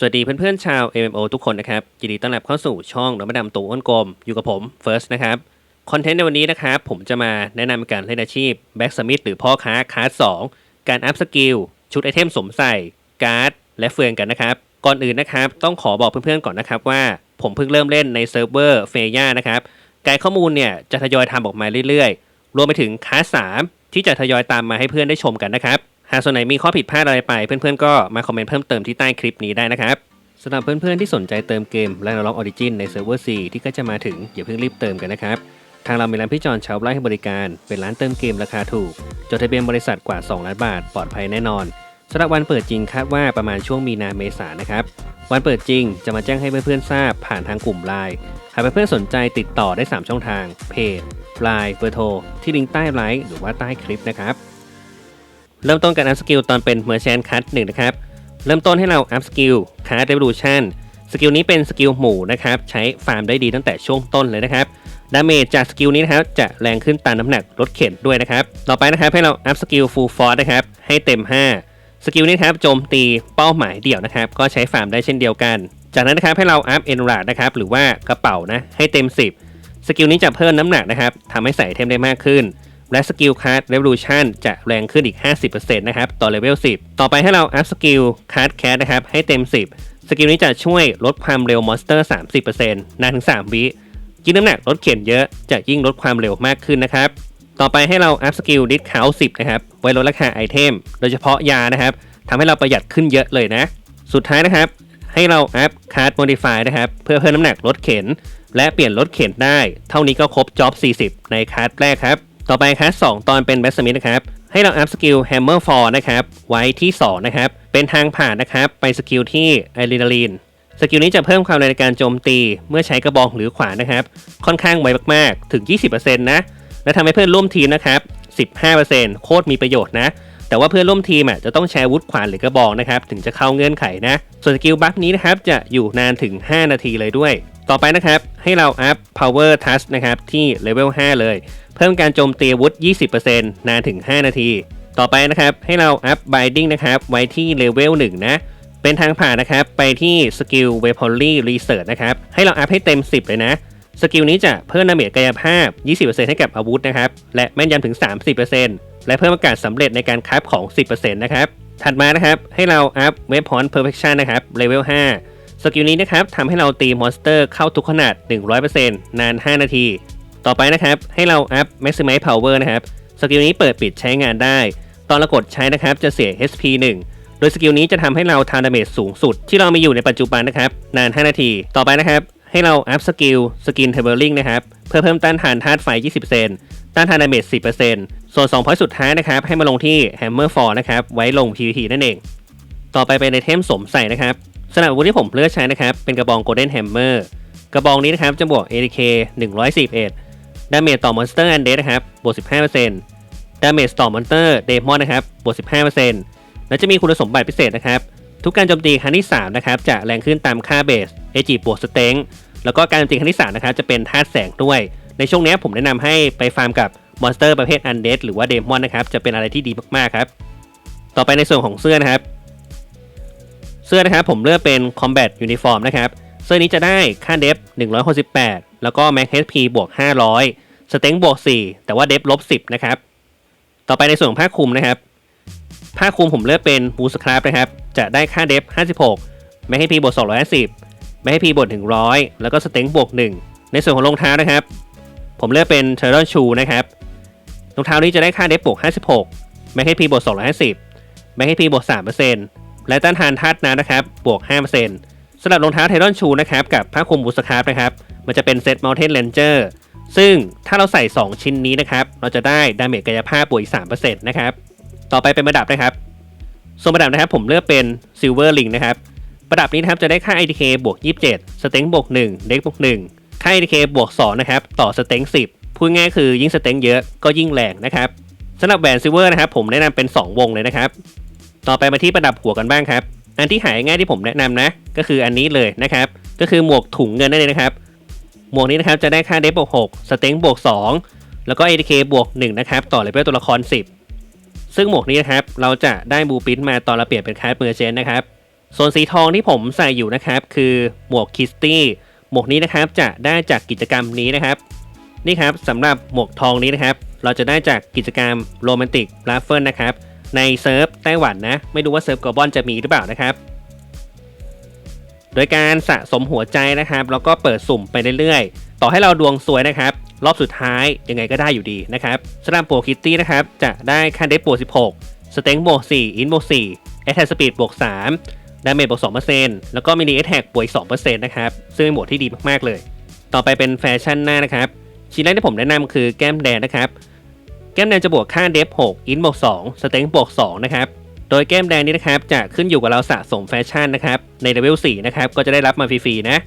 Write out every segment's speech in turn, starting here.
สวัสดีเพื่อนๆชาว MMO ทุกคนนะครับยินดีต้อนรับเข้าสู่ช่องนมดำตัวอ้วนกลม อยู่กับผม First นะครับ คอนเทนต์ในวันนี้นะครับ ผมจะมาแนะนำการเล่นอาชีพแบ็กสมิธหรือพ่อค้าคาร์ด2การอัพสกิลชุดไอเทมสวมใส่ การ์ด และเฟืองกันนะครับ ก่อนอื่นนะครับ ต้องขอบอกเพื่อนๆก่อนนะครับว่าผมเพิ่งเริ่มเล่นในเซิร์ฟเวอร์เฟย่านะครับไกด์ข้อมูลเนี่ยจะทยอยทำออกมาเรื่อยๆ รวมไปถึงคาร์ด3ที่จะทยอยตามมาให้เพื่อนได้ชมกันนะครับ หากส่วนไหนมีข้อผิดพลาดอะไรไป เพื่อนๆก็มาคอมเมนต์เพิ่มเติมที่ใต้คลิปนี้ได้นะครับสำหรับเพื่อนๆที่สนใจเติมเกมและนล็อกออริจินในเซิร์ฟเวอร์ C ที่ก็จะมาถึงอย่าเพิ่งรีบเติมกันนะครับ ทางเรามีร้านพี่จอนชาวไร่ให้บริการ เป็นร้านเติมเกมราคาถูก จดทะเบียนบริษัทกว่า 2 ล้านบาท ปลอดภัยแน่นอนสำหรับวันเปิดจริงคาดว่าประมาณช่วงมีนาเมษานนะครับ วันเปิดจริงจะมาแจ้งให้เพื่อนๆทราบผ่านทางกลุ่มไลน์หากเพื่อนๆสนใจติดต่อได้ 3 ช่องทาง เพจไลน์เบอร์โทรที่ลิงก์ใต้ไลฟ์หรือว่าใต้คลิปนะครับ เริ่มต้นการอัพสกิลตอนเป็น Merchant Card หนึ่งนะครับ เริ่มต้นให้เราอัพสกิล Card Revolution สกิลนี้เป็นสกิลหมู่นะครับ ใช้ฟาร์มได้ดีตั้งแต่ช่วงต้นเลยนะครับดาเมจจากสกิลนี้นะครับจะแรงขึ้นตามน้ำหนักรถเข็นด้วยนะครับ ต่อไปนะครับให้เราอัพสกิล Full Force นะครับให้เต็ม 5 สกิลนี้นครับโจมตีเป้าหมายเดี่ยวนะครับ ก็ใช้ฟาร์มได้เช่นเดียวกัน จากนั้นนะครับให้เราอัพเอนราดนะครับหรือว่ากระเป๋านะให้เต็ม 10 สกิลนี้จะเพิ่มน้ำหนักนะครับทำให้ใส่เทมได้มากขึ้น และสกิลคาร์ด Revolution จะแรงขึ้นอีก 50%นะครับต่อเลเวล10 ต่อไปให้เราอัพสกิลคาร์ดแคสนะครับให้เต็ม 10 สกิลนี้จะช่วยลดความเร็วมอนสเตอร์ 30%นานถึง 3 วิยิ่งน้ำหนักลดเข็นเยอะจะยิ่งลดความเร็วมากขึ้นนะครับ ต่อไปให้เราอัพสกิลดิสคาว10นะครับ ไว้ลดราคาไอเทม โดยเฉพาะยานะครับทำให้เราประหยัดขึ้นเยอะเลยนะ สุดท้ายนะครับ ให้เราอัพคาร์ดโมดิฟายนะครับ เพื่อเพิ่มน้ำหนักลดเข็น และเปลี่ยนรถเข็นได้ เท่านี้ก็ครบจ็อบ40 ในคาร์ดแรกครับ ต่อไปคาร์ด2ตอนเป็นแบสมิธนะครับให้เราอัพสกิลแฮมเมอร์ฟอร์นะครับไว้ที่ 2 นะครับ เป็นทางผ่านนะครับ ไปสกิลที่อะดรีนาลีนสกิลนี้จะเพิ่มความเร็วในการโจมตี เมื่อใช้กระบองหรือขวานนะครับ ค่อนข้างไวมากๆ ถึง 20%นะ และทำให้เพื่อนร่วมทีมนะครับ 15%โคตรมีประโยชน์นะ แต่ว่าเพื่อนร่วมทีมอะจะต้องใช้วุธขวานหรือกระบองนะครับ ถึงจะเข้าเงื่อนไขนะ ส่วนสกิลบัฟนี้นะครับจะอยู่นานถึง 5 นาทีเลยด้วย ต่อไปนะครับให้เราอัพ power touch นะครับที่เลเวล5เลย เพิ่มการโจมตีอาวุธ20%นานถึง 5 นาที ต่อไปนะครับให้เราอัพ binding นะครับไว้ที่เลเวล1นะ เป็นทางผ่านนะครับไปที่สกิล weaponry research นะครับให้เราอัพให้เต็ม 10 เลยนะสกิลนี้จะเพิ่มดาเมจกายภาพ 20%ให้กับอาวุธนะครับ และแม่นยำถึง 30%และเพิ่มโอกาสสำเร็จในการคราฟของ 10%นะครับ ถัดมานะครับ ให้เราอัพ weapon perfection นะครับเลเวล 5 สกิลนี้นะครับทำให้เราตีมอนสเตอร์เข้าทุกขนาด 100%นาน 5 นาที ต่อไปนะครับ ให้เราอัพ maximize power นะครับ สกิลนี้เปิดปิดใช้งานได้ ตอนเรากดใช้นะครับจะเสีย HP 1 โดยสกิลนี้จะทำให้เราทำดาเมจสูงสุด ที่เรามีอยู่ในปัจจุบันนะครับนาน 5 นาที ต่อไปนะครับ ให้เราอัพสกิลสกินเทเบิลลิงนะครับเพื่อเพิ่มต้านทานธาตุไฟ 20%ต้านทานดาเมจ 10%ส่วน2พอยต์สุดท้ายนะครับให้มาลงที่ Hammer Fall นะครับไว้ลง PVP นั่นเอง ต่อไปเป็นไอเทมสมใส่นะครับ สำหรับอาวุธที่ผมเลือกใช้นะครับ เป็นกระบอง Golden Hammer กระบองนี้นะครับจะบวก ADK 141ดาเมจต่อมอนสเตอร์อันเดนะครับบวก 15%ดาเมจต่อมอนสเตอร์เดมอนนะครับบวก 15%และจะมีคุณสมบัติพิเศษนะครับ ทุกการโจมตีครั้งที่ 3 นะครับ จะแรงขึ้นตามค่าเบสเอจิบวกสเต็งแล้วก็การโจมตีครั้งที่3นะครับจะเป็นธาตุแสงด้วย ในช่วงนี้ผมแนะนำให้ไปฟาร์มกับมอนสเตอร์ประเภทอันเดหรือว่าเดมอนนะครับจะเป็นอะไรที่ดีมากๆครับต่อไปในส่วนของเสื้อนะครับ เสื้อนะครับผมเลือกเป็น Combat Uniform นะครับ เสื้อนี้จะได้ค่าเดฟ168 แล้วก็ Max HP บวก 500 สเต็งบวก 4 แต่ว่าเดฟลบ 10 นะครับ ต่อไปในส่วนของผ้าคลุมนะครับ ผ้าคลุมผมเลือกเป็น b o o s t Craft นะครับ จะได้ค่าเดฟ56 Max HP บวก 250 Max HP บวก 100 แล้วก็สเต็งบวก 1 ในส่วนของรองเท้านะครับ ผมเลือกเป็น t e r r o n Shoe นะครับ รองเท้านี้จะได้ค่าเดฟบวก56 Max HP บวก 250 Max HP บวก 3% และต้านทานธาตุน้ำนะครับ บวก 5%สำหรับรองเท้าไทรอนชูนะครับ กับผ้าคลุมบูสคาร์ฟนะครับ มันจะเป็นเซต Mountain Ranger ซึ่งถ้าเราใส่ 2 ชิ้นนี้นะครับ เราจะได้ดาเมจกายภาพบวกอีก3%นะครับ ต่อไปเป็นประดับนะครับ ส่วนประดับนะครับผมเลือกเป็น Silver Ring นะครับ ประดับนี้นะครับจะได้ค่า IDK บวก27 สเต็งบวก1เด็กบวก1ค่า IDK บวก2นะครับ ต่อสเต็ง10 พูดง่ายคือยิ่งสเต็งเยอะก็ยิ่งแรงนะครับสำหรับแหวนซิลเวอร์นะครับผมแนะนำเป็น 2 วงเลยนะครับ ต่อไปมาที่ประดับหัวกันบ้างครับ อันที่หายง่ายที่ผมแนะนำนะ ก็คืออันนี้เลยนะครับ ก็คือหมวกถุงเงินนั่นเองนะครับ หมวกนี้นะครับจะได้ค่าเดฟบวก6สเต็งบวก 2 แล้วก็ ATK บวก1นะครับต่อเลเวลตัวละคร 10 ซึ่งหมวกนี้นะครับเราจะได้บูปินมาตอนเราเปลี่ยนเป็นคาร์ดเมอร์เจนนะครับส่วนสีทองที่ผมใส่อยู่นะครับ คือหมวกคิสตี้หมวกนี้นะครับจะได้จากกิจกรรมนี้นะครับ นี่ครับสำหรับหมวกทองนี้นะครับ เราจะได้จากกิจกรรมโรแมนติกราฟเฟิลนะครับ ในเซิร์ฟไต้หวันนะ ไม่รู้ว่าเซิร์ฟกอบอนจะมีหรือเปล่านะครับ โดยการสะสมหัวใจนะครับ แล้วก็เปิดสุ่มไปเรื่อยๆ ต่อให้เราดวงสวยนะครับ รอบสุดท้ายยังไงก็ได้อยู่ดีนะครับสำหรับโปรคิตตี้นะครับ จะได้ค่าเดฟบวก16 สเต็งโบก4อินโบก4แอทแทสปีดบวก3ดาเมจบวก2%แล้วก็มินิแอทแทกบวกอีก2%นะครับ ซึ่งเป็นโหมดที่ดีมากๆเลย ต่อไปเป็นแฟชั่นหน้านะครับชิ้นแรกที่ผมแนะนำคือแก้มแดงนะครับ ก้มแดงจะบวกค่าเดฟ6อินบวก2สเต็งบวก2นะครับโดยแก้มแดงนี้นะครับจะขึ้นอยู่กับเราสะสมแฟชั่นนะครับในเลเวล4นะครับก็จะได้รับมาฟรีๆนะ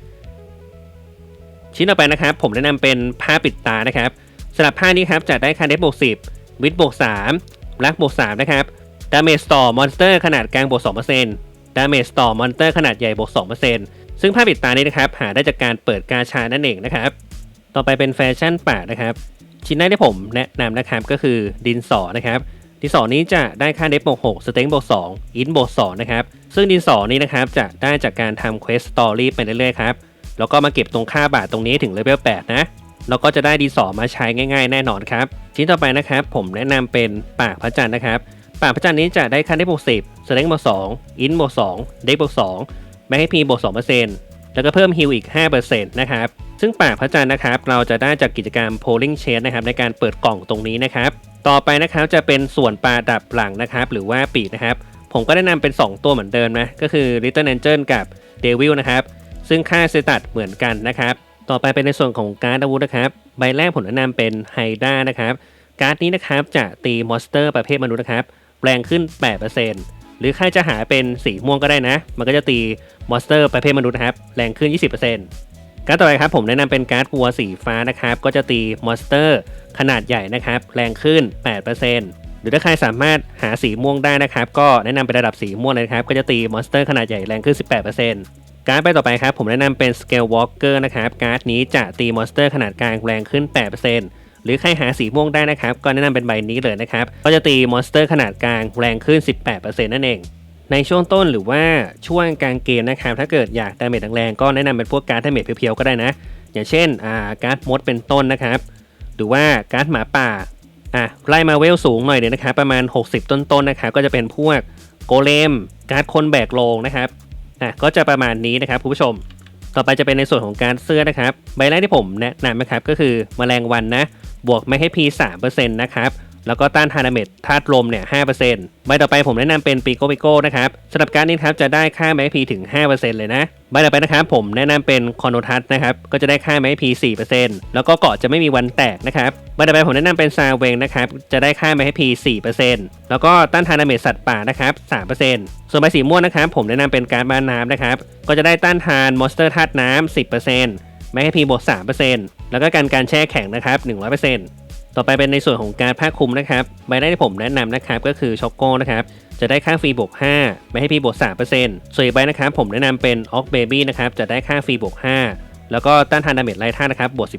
ชิ้นต่อไปนะครับผมแนะนำเป็นผ้าปิดตานะครับสำหรับผ้านี้ครับจะได้ค่าเดฟบวก10วิดบวก3ลักบวก3นะครับดาเมจต่อมอนสเตอร์ขนาดกลางบวก2%ดาเมจต่อมอนสเตอร์ขนาดใหญ่บวก2%ซึ่งผ้าปิดตานี้นะครับหาได้จากการเปิดกาชานั่นเองนะครับต่อไปเป็นแฟชั่นปากนะครับ ชิ้นแรกที่ผมแนะนำนะครับก็คือดินสอนะครับ ดินสอนี้จะได้ค่าเดฟบวก6สเต็งบวก2อินบวก2นะครับ ซึ่งดินสอนี้นะครับจะได้จากการทำเควสสตอรี่ไปเรื่อยๆครับ แล้วก็มาเก็บตรงค่าบาทตรงนี้ถึงเลเวล8นะแล้วก็จะได้ดินสอมาใช้ง่าย ๆ แน่นอนครับ ชิ้นต่อไปนะครับ ผมแนะนำเป็นปากพระจันทร์นะครับ ปากพระจันทร์นี้จะได้ค่าเดฟบวก10สเต็งบวก2อินบวก2เดฟบวก2ไม่ให้พีบวก2%แล้วก็เพิ่มฮิลอีก5%นะครับ ซึ่งปากพระจันทร์นะครับ เราจะได้จากกิจกรรม polling chest นะครับในการเปิดกล่องตรงนี้นะครับ ต่อไปนะครับจะเป็นส่วนปลาดับหลังนะครับ หรือว่าปีกนะครับ ผมก็แนะนำเป็น 2 ตัวเหมือนเดิมนะ ก็คือ Little Angel กับ Devil นะครับ ซึ่งค่าเซตัดเหมือนกันนะครับ ต่อไปเป็นในส่วนของการ์ดอาวุธนะครับ ใบแรกผมแนะนำเป็นไฮด้านะครับ การ์ดนี้นะครับจะตีมอนสเตอร์ประเภทมนุษย์นะครับ แรงขึ้น 8%หรือใครจะหาเป็นสีม่วงก็ได้นะ มันก็จะตีมอนสเตอร์ประเภทมนุษย์นะครับ แรงขึ้น 20% การ์ดต่อไปครับผมแนะนำเป็นการ์ดวัวสีฟ้านะครับ ก็จะตีมอนสเตอร์ ขนาดใหญ่นะครับ แรงขึ้น 8%หรือถ้าใครสามารถหาสีม่วงได้นะครับ ก็แนะนำเป็นระดับสีม่วงเลยครับ ก็จะตีมอนสเตอร์ขนาดใหญ่แรงขึ้น 18%การ์ดไปต่อไปครับ ผมแนะนำเป็น Scale Walker นะครับ การ์ดนี้จะตีมอนสเตอร์ขนาดกลางแรงขึ้น 8%หรือใครหาสีม่วงได้นะครับ ก็แนะนำเป็นใบนี้เลยนะครับ ก็จะตีมอนสเตอร์ขนาดกลางแรงขึ้น 18%นั่นเอง ในช่วงต้นหรือว่าช่วงกลางเกมนะครับถ้าเกิดอยากดาเมจแรงๆก็แนะนำเป็นพวกการดาเมจเพียวๆก็ได้นะ อย่างเช่นอ่าการ์ดมดเป็นต้นนะครับ หรือว่าการ์ดหมาป่าอะไล่มาเวลสูงหน่อยเดียวนะครับประมาณ 60 ต้นๆนะครับก็จะเป็นพวกโกเลมการ์ดคนแบกโลงนะครับอะก็จะประมาณนี้นะครับคุณผู้ชม ต่อไปจะเป็นในส่วนของการเสื้อนะครับ ใบแรกที่ผมแนะนำนะครับก็คือแมลงวันนะบวกไม่ให้พี3%นะครับ แล้วก็ต้านทานดาเมจธาตุลมเนี่ย5%ใบต่อไปผมแนะนำเป็นปีโกปิโก้นะครับสำหรับการนี้ครับจะได้ค่าแม้พีถึง 5%เลยนะใบต่อไปนะครับผมแนะนำเป็นคอนโนทัสนะครับก็จะได้ค่าแม้พี4%แล้วก็เกาะจะไม่มีวันแตกนะครับใบต่อไปผมแนะนำเป็นซาเวงนะครับจะได้ค่าแม้พี4%แล้วก็ต้านทานดาเมจสัตว์ป่านะครับ3%ส่วนใบสีม่วงนะครับผมแนะนำเป็นการบ้านน้ำนะครับก็จะได้ต้านทานมอนสเตอร์ธาตุน้ำ10%ไม่ให้พีบวก3%แล้วก็การการแช่แข็งนะครับ100% ต่อไปเป็นในส่วนของการผ้าคลุมนะครับใบแรกที่ผมแนะนำนะครับก็คือช็อกโก้นะครับจะได้ค่าฟรีบวก5ไม่ให้ฟรีบวก3%ส่วนอีกใบนะครับผมแนะนำเป็นออกเบบี้นะครับจะได้ค่าฟรีบวก5แล้วก็ต้านทานดาเมจไร้ท่านะครับบวก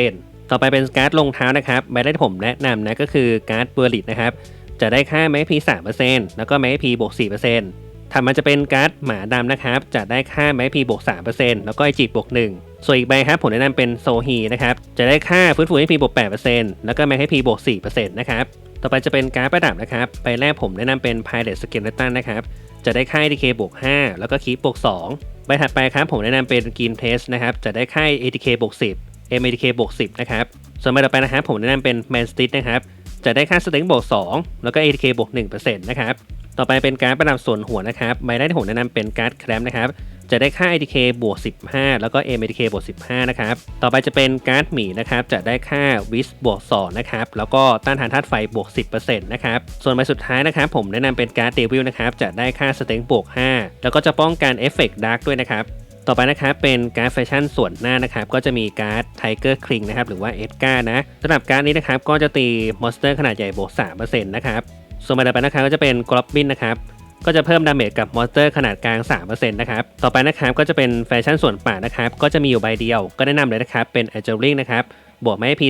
15%ต่อไปเป็นการ์ดรองเท้านะครับใบแรกที่ผมแนะนำนะก็คือการ์ดเบอร์ลิตนะครับจะได้ค่าไม่พี3%แล้วก็ไม่พีบวก4%ถัดมาจะเป็นการ์ดหมาดำนะครับจะได้ค่าไม่พีบวก3%แล้วก็ไอจีบวก1 ส่วนอีกใบครับผมแนะนำเป็นโซฮีนะครับจะได้ค่าฟื้นฟูให้พีบวก8%แล้วก็ไม่ให้พีบวก4%นะครับต่อไปจะเป็นการประดับนะครับใบแรกผมแนะนำเป็น Pilot Skeleton นะครับจะได้ค่า ATK บวก5แล้วก็คีบวก2ใบถัดไปครับผมแนะนำเป็น Green Test นะครับจะได้ค่า ATK บวก10 MATK บวก10นะครับส่วนใบต่อไปนะครับผมแนะนำเป็น Man Stitch นะครับจะได้ค่า Strength บวก2แล้วก็ ATK บวก1%นะครับต่อไปเป็นการประดับส่วนหัวนะครับใบแรกที่ผมแนะนำเป็นการ์ดแครมนะครับ จะได้ค่า ATK บวก 15 แล้วก็ MATK บวก 15 นะครับ ต่อไปจะเป็นการ์ดหมีนะครับ จะได้ค่า Wis บวก 2 นะครับ แล้วก็ต้านทานธาตุไฟบวก 10%นะครับ ส่วนใบสุดท้ายนะครับ ผมแนะนำเป็นการ์ดเดวิลนะครับ จะได้ค่า Strength บวก 5 แล้วก็จะป้องกันเอฟเฟกต์ดาร์กด้วยนะครับต่อไปนะครับเป็นการ์ดแฟชั่นส่วนหน้านะครับก็จะมีการ์ดไทเกอร์คลิงนะครับหรือว่าเอ็ดการ์นะสำหรับการ์ดนี้นะครับก็จะตีมอนสเตอร์ขนาดใหญ่บวก3%นะครับส่วนใบต่อไปนะครับก็จะเป็นกรอบบินนะครับ ก็จะเพิ่มดาเมจกับมอนสเตอร์ขนาดกลาง 3%นะครับ ต่อไปนะครับก็จะเป็นแฟชั่นส่วนป่ากนะครับ ก็จะมีอยู่ใบเดียว ก็แนะนำเลยนะครับ เป็น a g i l i n g นะครับ บวกไม่ให้พี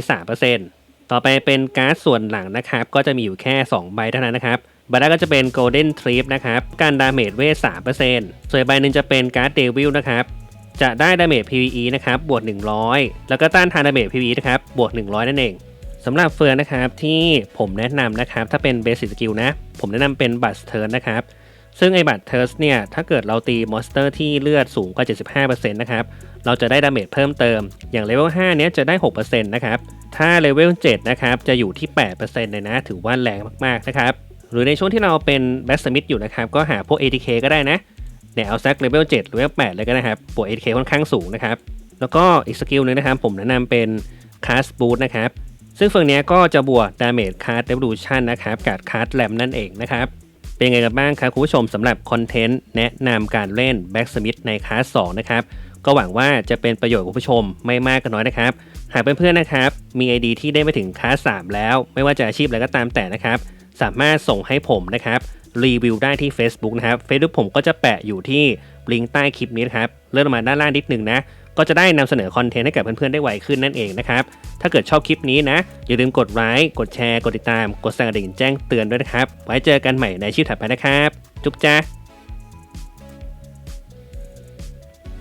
3%ต่อไปเป็นการ์ดส่วนหลังนะครับ ก็จะมีอยู่แค่ 2 ใบเท่านั้นนะครับใบแรกก็จะเป็น Golden Trip นะครับ การดาเมจเวท3%ส่วนใบหนึ่งจะเป็นการ์ดเดวิลนะครับจะได้ดาเมจ PVE นะครับ บวก 100 แล้วก็ต้านทานดาเมจ PVE นะครับ บวก 100 นั่นเองสำหรับเฟิร์นนะครับที่ผมแนะนำนะครับ ถ้าเป็นเบสิ c สกิลนะ ผมแนะนำเป็นบัตเทิร์นนะครับ ซึ่งไอ้บัตเทิร์สเนี่ย ถ้าเกิดเราตีมอนสเตอร์ที่เลือดสูงกว่า 75%นะครับ เราจะได้ดาเมจเพิ่มเติม อย่างเลเวล 5 เนี้ยจะได้ 6%นะครับ ถ้าเลเวล 7 นะครับ จะอยู่ที่ 8%เลยนะ ถือว่าแรงมาก ๆ นะครับ หรือในช่วงที่เราเป็นแบ็กสมิธอยู่นะครับ ก็หาพวก ATK ก็ได้นะ เนี่ยเอาสักเลเวล 7 เลเวล 8 เลยก็ได้ครับบวก ATK ค่อนข้างสูงนะครับ แล้วก็อีกสกิลหนึงนะครับ ผมแนะนำเป็น Cast Boost นะครับ ซึ่งฝั่งนี้ก็จะบวก Damage Card Revolution นะครับกับ Card Ram นั่นเองนะครับ เป็นไงกันบ้างครับคุณผู้ชมสำหรับคอนเทนต์แนะนำการเล่น Backsmith ในคลาส2นะครับก็หวังว่าจะเป็นประโยชน์กับคุณผู้ชมไม่มากก็น้อยนะครับ หากเพื่อนๆนะครับ มี ID ที่ได้ไปถึงคลาส3แล้ว ไม่ว่าจะอาชีพอะไรก็ตามแต่นะครับ สามารถส่งให้ผมนะครับรีวิวได้ที่ Facebook นะครับ Facebook ผมก็จะแปะอยู่ที่ลิงก์ใต้คลิปนี้นครับ เลื่อนมาด้านล่างนิดหนึ่งนะ ก็จะได้นำเสนอคอนเทนต์ให้กับเพื่อนๆได้ไวขึ้นนั่นเองนะครับ ถ้าเกิดชอบคลิปนี้นะ อย่าลืมกดไลค์กดแชร์ กดติดตาม กดสั่นกระดิ่งแจ้งเตือนด้วยนะครับ ไว้เจอกันใหม่ในชื่อถัดไปนะครับ จุ๊บจ้า